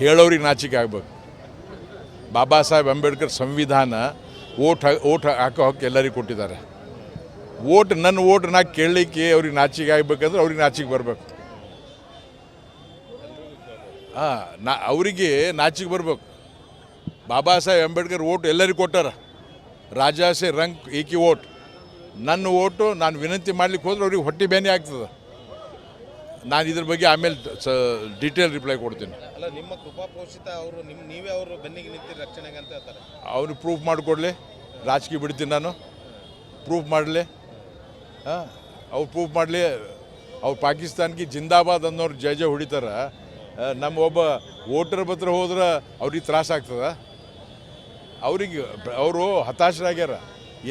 ಹೇಳೋರಿಗೆ ನಾಚಿಕೆ ಆಗ್ಬೇಕು. ಬಾಬಾ ಸಾಹೇಬ್ ಅಂಬೇಡ್ಕರ್ ಸಂವಿಧಾನ ಓಟ್ ಓಟ್ ಹಾಕೋ ಹಕ್ಕು ಎಲ್ಲರಿಗೂ ಕೊಟ್ಟಿದ್ದಾರೆ. ಓಟ್, ನನ್ನ ಓಟ್ ನಾ ಕೇಳಲಿಕ್ಕೆ ಅವ್ರಿಗೆ ನಾಚಿಕೆ ಆಗ್ಬೇಕಂದ್ರೆ ಅವ್ರಿಗೆ ನಾಚಿಕೆ ಬರಬೇಕು. ಹಾಂ, ನಾ, ಅವರಿಗೆ ನಾಚಿಕೆ ಬರಬೇಕು. ಬಾಬಾ ಸಾಹೇಬ್ ಅಂಬೇಡ್ಕರ್ ಓಟ್ ಎಲ್ಲರಿಗೂ ಕೊಟ್ಟಾರ. ರಾಜಾಸೆ ರಂಕ್ ಏಕಿ ಓಟ್. ನನ್ನ ಓಟು ನಾನು ವಿನಂತಿ ಮಾಡ್ಲಿಕ್ಕೆ ಹೋದ್ರೆ ಅವ್ರಿಗೆ ಹೊಟ್ಟೆ ಬೇನೆ ಆಗ್ತದೆ. ನಾನು ಇದ್ರ ಬಗ್ಗೆ ಆಮೇಲೆ ಸ ಡೀಟೇಲ್ ರಿಪ್ಲೈ ಕೊಡ್ತೀನಿ. ಅಲ್ಲ ನಿಮ್ಮ ಕೃಪಾ ಪೋಷಿತ ಅವರು ನಿಮ್ಮ ನೀವೇ ಅವರು ಬೆನ್ನಿಗೆ ನಿಂತಿರಿ ರಕ್ಷಣೆಗೆ ಅಂತ ಹೇಳ್ತಾರೆ. ಅವ್ರು ಪ್ರೂಫ್ ಮಾಡಿಕೊಡ್ಲಿ. ರಾಜಕೀಯ ಬಿಡ್ತೀನಿ ನಾನು. ಪ್ರೂಫ್ ಮಾಡಲಿ. ಹಾಂ ಅವ್ರು ಪ್ರೂಫ್ ಮಾಡಲಿ. ಅವ್ರು ಪಾಕಿಸ್ತಾನ್ಗೆ ಜಿಂದಾಬಾದ್ ಅನ್ನೋರು ಜಯ ಜಯ ಹೊಡಿತಾರೆ. ನಮ್ಮ ಒಬ್ಬ ವೋಟರ್ ಹತ್ರ ಹೋದ್ರೆ ಅವ್ರಿಗೆ ತ್ರಾಸ ಆಗ್ತದ? ಅವ್ರಿಗೆ ಅವರು ಹತಾಶರಾಗ್ಯಾರ.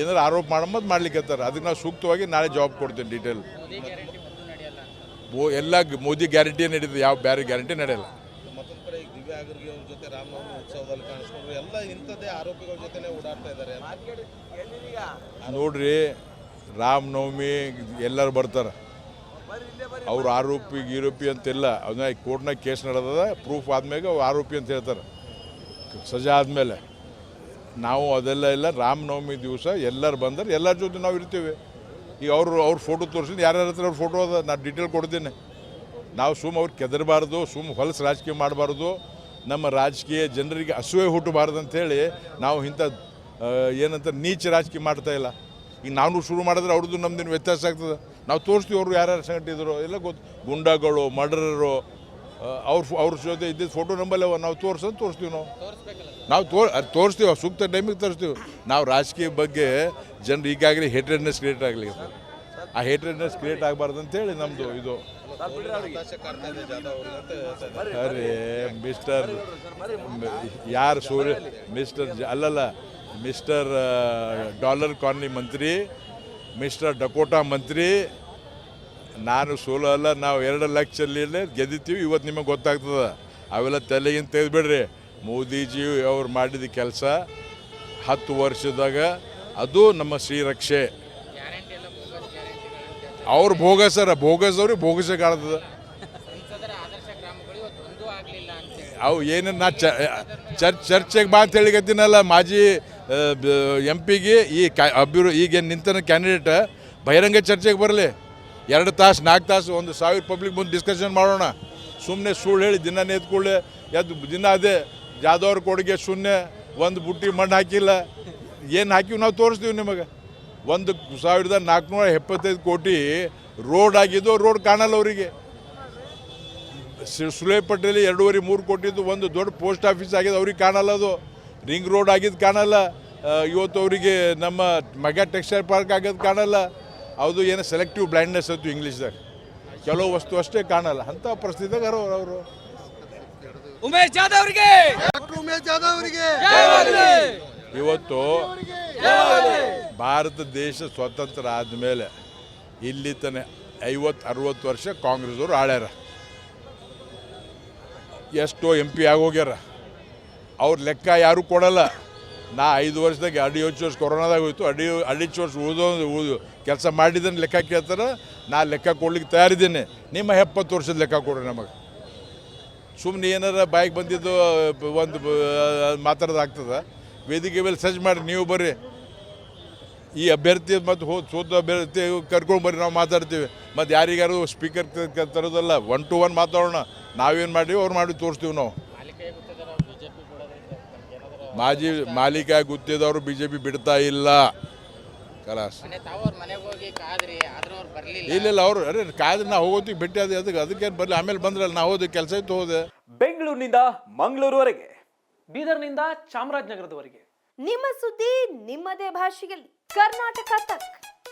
ಏನಾರು ಆರೋಪ ಮಾಡಂಬದು ಮಾಡ್ಲಿಕ್ಕೆ ಅದಕ್ಕೆ ನಾವು ಸೂಕ್ತವಾಗಿ ನಾಳೆ ಜವಾಬ್ ಕೊಡ್ತೀನಿ ಡೀಟೇಲ್ ಓ ಎಲ್ಲ ಮೋದಿ ಗ್ಯಾರಂಟಿ ನಡೀತದೆ ಯಾವ ಬೇರೆ ಗ್ಯಾರಂಟಿ ನಡೆಯಲ್ಲ. ಮತ್ತೊಂದು ಕಡೆ ದಿವ್ಯ ದಿವ್ಯಾ ಆಗರ್ಗಿ ಅವ್ರ ಜೊತೆ ರಾಮನವಮಿ ಉತ್ಸವದಲ್ಲಿ ಕಾಣಿಸ್ಕೊಂಡ್ರು ಎಲ್ಲ ಇಂಥದ್ದೇ ಆರೋಪಿಗಳ ಜೊತೆನೆ ಓಡಾಡ್ತಾ ಇದ್ದಾರೆ. ನೋಡ್ರಿ ರಾಮನವಮಿ ಎಲ್ಲರೂ ಬರ್ತಾರೆ. ಅವ್ರು ಆರೋಪಿ ಗೀರೋಪಿ ಅಂತಿಲ್ಲ ಅದನ್ನ ಕೋರ್ಟ್ನಾಗ ಕೇಸ್ ನಡೆದದ ಪ್ರೂಫ್ ಆದ್ಮೇಲೆ ಅವ್ರು ಆರೋಪಿ ಅಂತ ಹೇಳ್ತಾರೆ. ಸಜಾ ಆದಮೇಲೆ. ನಾವು ಅದೆಲ್ಲ ಇಲ್ಲ ರಾಮನವಮಿ ದಿವಸ ಎಲ್ಲರೂ ಬಂದರೆ ಎಲ್ಲರ ಜೊತೆ ನಾವು ಇರ್ತೀವಿ. ಈಗ ಅವರು ಅವ್ರ ಫೋಟೋ ತೋರಿಸಿ ಯಾರ್ಯಾರ ಹತ್ರ ಅವ್ರ ಫೋಟೋ ಅದ ನಾನು ಡೀಟೇಲ್ ಕೊಡ್ತೀನಿ. ನಾವು ಸುಮ್ಮ ಅವ್ರು ಕೆದರಬಾರ್ದು ಸುಮ್ಮ ಹೊಲಸು ರಾಜಕೀಯ ಮಾಡಬಾರ್ದು. ನಮ್ಮ ರಾಜಕೀಯ ಜನರಿಗೆ ಅಸೂಯೆ ಹುಟ್ಟಬಾರ್ದು ಅಂಥೇಳಿ ನಾವು ಇಂಥ ಏನಂತ ನೀಚ ರಾಜಕೀಯ ಮಾಡ್ತಾ ಇಲ್ಲ. ಈಗ ನಾವು ಶುರು ಮಾಡಿದ್ರೆ ಅವ್ರದ್ದು ನಮ್ದಿನ ವ್ಯತ್ಯಾಸ ಆಗ್ತದೆ. ನಾವು ತೋರಿಸ್ತೀವಿ ಅವರು ಯಾರ್ಯಾರು ಸಂಘಟಿದ್ರು ಎಲ್ಲ ಗೊತ್ತು. ಗುಂಡಾಗಳು ಮರ್ಡರರು ಅವ್ರ ಅವ್ರ ಜೊತೆ ಇದ್ದಿದ್ದು ಫೋಟೋ ನಂಬಲ್ಲವ ನಾವು ತೋರ್ಸೋದು ತೋರಿಸ್ತೀವಿ ನಾವು. ನಾವು ತೋರ್ ಅದು ತೋರಿಸ್ತೀವಿ ಸೂಕ್ತ ಟೈಮಿಗೆ ತೋರಿಸ್ತೀವಿ. ನಾವು ರಾಜಕೀಯ ಬಗ್ಗೆ ಜನರು ಈಗಾಗಲೇ ಹೇಟ್ರೆಡ್ನೆಸ್ ಕ್ರಿಯೇಟ್ ಆಗಲಿ ಆ ಹೇಟ್ರೆಡ್ನೆಸ್ ಕ್ರಿಯೇಟ್ ಆಗಬಾರ್ದು ಅಂತೇಳಿ ನಮ್ಮದು ಇದು. ಅರೇ ಮಿಸ್ಟರ್ ಯಾರು ಸೂರ್ಯ ಮಿಸ್ಟರ್ ಜ- ಅಲ್ಲಲ್ಲ ಮಿಸ್ಟರ್ ಡಾಲರ್ ಕಾಲನಿ ಮಂತ್ರಿ ಮಿಸ್ಟರ್ ಡಕೋಟಾ ಮಂತ್ರಿ ನಾನು ಸೋಲೋ ಅಲ್ಲ, ನಾವು ಎರಡು ಲಕ್ಷಲ್ಲಿ ಗೆದ್ದಿತೀವಿ ಇವತ್ತು ನಿಮಗೆ ಗೊತ್ತಾಗ್ತದೆ. ಅವೆಲ್ಲ ತಲೆಗಿಂತ ತೆಗೆದುಬಿಡ್ರಿ. ಮೋದಿಜಿ ಅವ್ರು ಮಾಡಿದ ಕೆಲಸ ಹತ್ತು ವರ್ಷದಾಗ, ಅದು ನಮ್ಮ ಶ್ರೀರಕ್ಷೆ. ಅವ್ರು ಭೋಗಸರ ಭೋಗಸ್ ಅವ್ರಿಗೆ ಭೋಗಸ ಕಾಣ್ತದೆ. ಅವು ಏನೇನು ನಾ ಚರ್ಚ್ ಚರ್ಚೆಗೆ ಅಂತ ಹೇಳಿಕತ್ತೀನಲ್ಲ ಮಾಜಿ ಎಂ ಪಿಗೆ ಈ ಕ ಅಭಿವೃ ಈಗ ನಿಂತನ ಕ್ಯಾಂಡಿಡೇಟ್ ಬಹಿರಂಗ ಚರ್ಚೆಗೆ ಬರಲಿ. ಎರಡು ತಾಸು, ನಾಲ್ಕು ತಾಸು, ಒಂದು ಸಾವಿರ ಪಬ್ಲಿಕ್ ಮುಂದೆ ಡಿಸ್ಕಷನ್ ಮಾಡೋಣ. ಸುಮ್ಮನೆ ಸುಳ್ಳು ಹೇಳಿ, ದಿನ ನೇತ್ಕೊಳ್ಳಿ ಎದ್ದು ದಿನ ಅದೇ ಜಾದವ್ರ ಕೊಡುಗೆ ಶೂನ್ಯ, ಒಂದು ಬುಟ್ಟಿ ಮಣ್ಣು ಹಾಕಿಲ್ಲ. ಏನು ಹಾಕಿವಿ ನಾವು ತೋರಿಸ್ತೀವಿ ನಿಮಗೆ. ಒಂದು ಸಾವಿರದ ನಾಲ್ಕುನೂರ ಎಪ್ಪತ್ತೈದು ಕೋಟಿ ರೋಡ್ ಆಗಿದ್ದು ರೋಡ್ ಕಾಣಲ್ಲ ಅವರಿಗೆ. ಸುಲೇಪಟ್ಟೆಯಲ್ಲಿ ಎರಡೂವರೆ, ಮೂರು ಕೋಟಿದ್ದು ಒಂದು ದೊಡ್ಡ ಪೋಸ್ಟ್ ಆಫೀಸ್ ಆಗಿದೆ ಅವ್ರಿಗೆ ಕಾಣಲ್ಲ ಅದು. ರಿಂಗ್ ರೋಡ್ ಆಗಿದ್ದು ಕಾಣಲ್ಲ. ಇವತ್ತು ಅವರಿಗೆ ನಮ್ಮ ಮೆಗಾ ಟೆಕ್ಸ್ಟೈಲ್ ಪಾರ್ಕ್ ಆಗೋದು ಕಾಣಲ್ಲ. ಅದು ಏನು ಸೆಲೆಕ್ಟಿವ್ ಬ್ಲೈಂಡ್ನೆಸ್ ಇತ್ತು ಇಂಗ್ಲೀಷ್ದಾಗ ಕೆಲವು ವಸ್ತು ಅಷ್ಟೇ ಕಾಣಲ್ಲ. ಅಂಥ ಪರಿಸ್ಥಿತಿದಾಗ ಅವರು ಅವರು. ಉಮೇಶ್ ಜಾಧವ್ ಅವರಿಗೆ! ಉಮೇಶ್ ಜಾಧವ್ ಅವರಿಗೆ! ಇವತ್ತು ಭಾರತ ದೇಶ ಸ್ವತಂತ್ರ ಆದಮೇಲೆ ಇಲ್ಲಿ ತನ ಐವತ್ತು ಅರುವತ್ತು ವರ್ಷ ಕಾಂಗ್ರೆಸ್ ಅವರು ಆಳ್ಯಾರ. ಎಷ್ಟೋ ಎಂ ಪಿ ಆಗೋಗ್ಯಾರ ಅವ್ರ ಲೆಕ್ಕ ಯಾರೂ ಕೊಡಲ್ಲ. ನಾ ಐದು ವರ್ಷದಾಗ ಅಡಿಯೋಚು ವರ್ಷ ಕೊರೋನಾದಾಗ ಹೋಯ್ತು, ಅಡಿ ಅಡಿಚು ವರ್ಷ ಉಳಿದೋ ಉಳಿದು ಕೆಲಸ ಮಾಡಿದ್ದನ್ನು ಲೆಕ್ಕ ಕೇಳ್ತಾರೆ. ನಾ ಲೆಕ್ಕ ಕೊಡ್ಲಿಕ್ಕೆ ತಯಾರಿದ್ದೀನಿ. ನಿಮ್ಮ ಎಪ್ಪತ್ತು ವರ್ಷದ ಲೆಕ್ಕ ಕೊಡ್ರಿ ನಮಗೆ. ಸುಮ್ಮನೆ ಏನಾರ ಬಾಯಿಗೆ ಬಂದಿದ್ದು, ಒಂದು ಮಾತಾಡೋದಾಗ್ತದೆ ವೇದಿಕೆ ಮೇಲೆ ಸಜ್ಜ ಮಾಡಿ ನೀವು ಬರ್ರಿ. ಈ ಅಭ್ಯರ್ಥಿ ಮತ್ತು ಹೋದ ಸೋತ ಅಭ್ಯರ್ಥಿ ಕರ್ಕೊಂಡು ಬರ್ರಿ, ನಾವು ಮಾತಾಡ್ತೀವಿ. ಮತ್ತು ಯಾರಿಗಾರು ಸ್ಪೀಕರ್ ತರೋದಲ್ಲ ಒನ್ ಟು ಒನ್ ಮಾತಾಡೋಣ. ನಾವೇನು ಮಾಡಿ ಅವ್ರು ಮಾಡಿ ತೋರಿಸ್ತೀವಿ ನಾವು. ಮಾಜಿ ಮಾಲೀಕ ಗುತ್ತಿದವರು ಬಿ ಜೆ ಪಿ ಬಿಡ್ತಾ ಇಲ್ಲ. ಕಲಾಸ್ ಮನೆ ತಾವು ಅವ್ರ ಮನೆಗೆ ಹೋಗಿ ಕಾದ್ರಿ ಆದ್ರೂ ಅವ್ರು ಬರ್ಲಿಲ್ಲ. ಇಲ್ಲ ಇಲ್ಲ ಅವರು ಅರೆ ಕಾದ್ರೆ ನಾವು ಹೋಗೋತಿಗೆ ಭೇಟಿ ಅದು ಅದಕ್ಕೆ ಅದಕ್ಕೇನು ಬರಲಿ ಆಮೇಲೆ ಬಂದ್ರಲ್ಲ ನಾವು ಹೋದ ಕೆಲಸ ಇತ್ತು ಹೋದೆ. ಬೆಂಗಳೂರಿನಿಂದ ಮಂಗಳೂರುವರೆಗೆ ಬೀದರ್ನಿಂದ ಚಾಮರಾಜನಗರದವರೆಗೆ. ನಿಮ್ಮ ಸುದ್ದಿ ನಿಮ್ಮದೇ ಭಾಷೆಯಲ್ಲಿ. ಕರ್ನಾಟಕ ತಕ್.